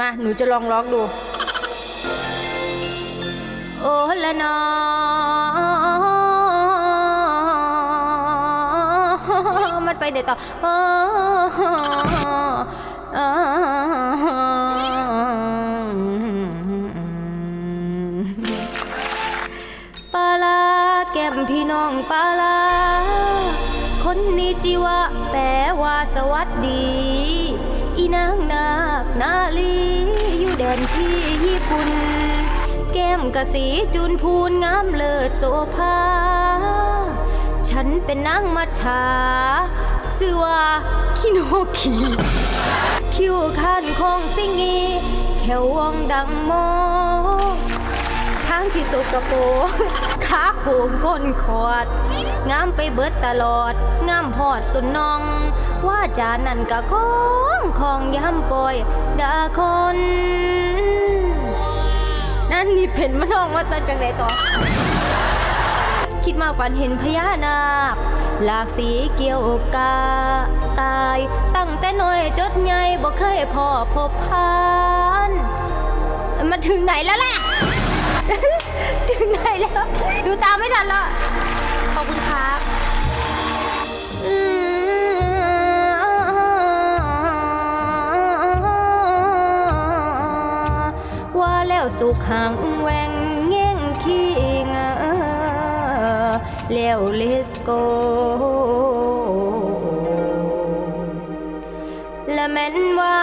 มา หนูจะลองร้องดู โอ้ละนอมันไปเดี๋ยวต่อปลาลาแก้มพี่น้องปลาลาคนนี้จิวะแปลว่าสวัสดี อีนางนาคนาลีอยู่แดนที่ญี่ปุ่น แก้มกะสีจุนพูนงามเลิศโสภา ฉันเป็นนางมัทฉาชื่อว่าคิโนกิคิวคันคงสิงีแขววงดังโม ที่สกโปรกขาโค้งก้นขอด งามไปเบิดตลอด งามพอดสุนนอง ว่าจานั่นกะของของย้ำปล่อยดาคน นั่นนี่เป็นมะนองว่าตอนจังไดต่อ คิดมาฝันเห็นพญานาคหลากสีเกี่ยวกากาย ตั้งแต่น้อยจดใหญ่บ่เคยพ่อพบพานมาถึงไหนแล้วล่ะ ถึงไหนแล้ว ดูตามไม่ทันแล้วขอบคุณครับว่าแล้วสุขหังแหวงเง่งขี้เงอแล้วเลสโก ละแม้นว่า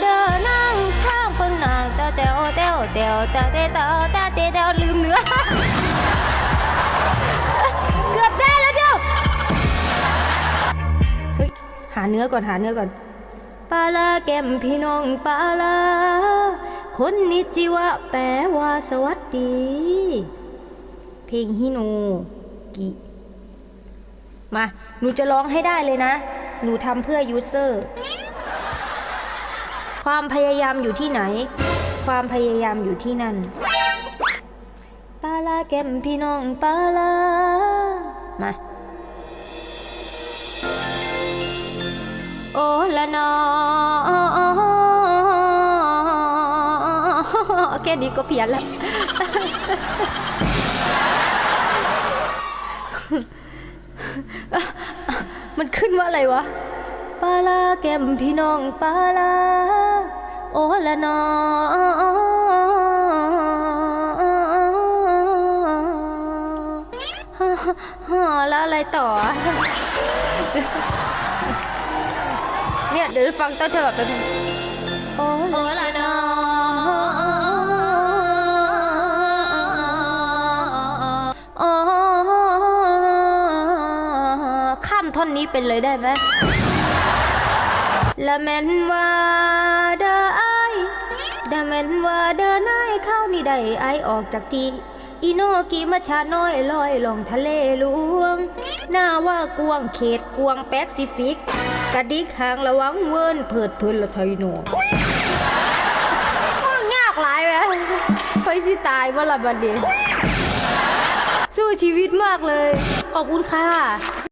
เดินนั่งข้างคนนางเตาเตวเตวเตวตาเตวตาเตว เนื้อก่อนหาเนื้อก่อนปลาลาแก้มพี่น้องปลาลา คนนิจิวะแปลว่าสวัสดี เพลงฮิโนกิมา หนูจะร้องให้ได้เลยนะ หนูทำเพื่อยูเซอร์ ความพยายามอยู่ที่ไหน ความพยายามอยู่ที่นั่นปาลาแก้มพี่น้องปาลา มา นอแค่นี้ก็เพี้ยนแล้วมันขึ้นว่าอะไรวะปาลาแก้มพี่น้องปาลาโอละนอฮ่าฮ่าแล้วอะไรต่อ เนี่ยเดี๋ยวฟังต้นฉบับแป๊บนึงโอละนอข้ามท่อนนี้เป็นเลยได้ไหมละแม่นว่าเด้อไอายละแม่นว่าเด้อนายเข้านี่ได้ไอออกจากที่อีโนกีมาชาน้อยลอยลงทะเลหลวง หน้าว่ากวงเขตกวงแปซิฟิก กระดิกหางระวังเวินเพิดเพลินละไทยโนว่ายากหลายไหมไปสิตายว่าละบัดเดียสู้ชีวิตมากเลย ขอบคุณค่ะ